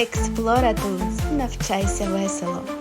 Експлоратунс. Навчайся весело.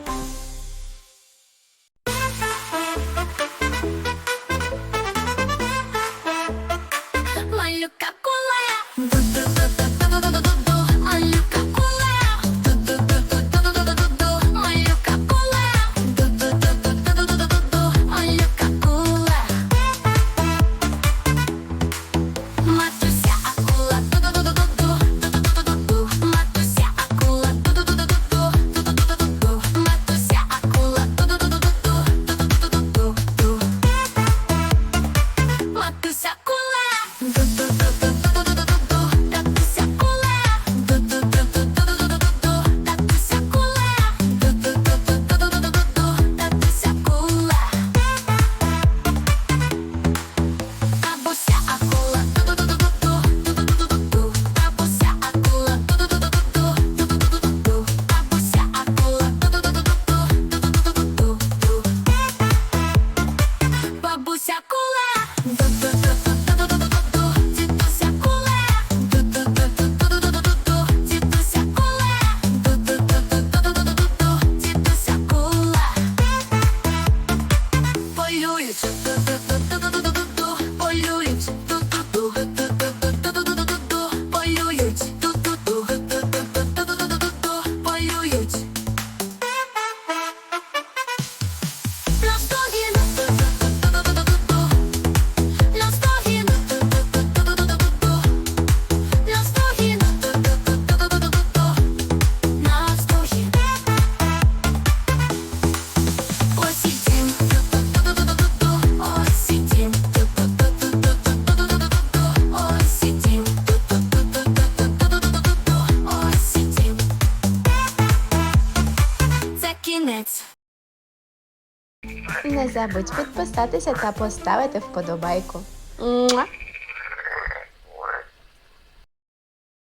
кінець. Не забудь підписатися та поставити вподобайку.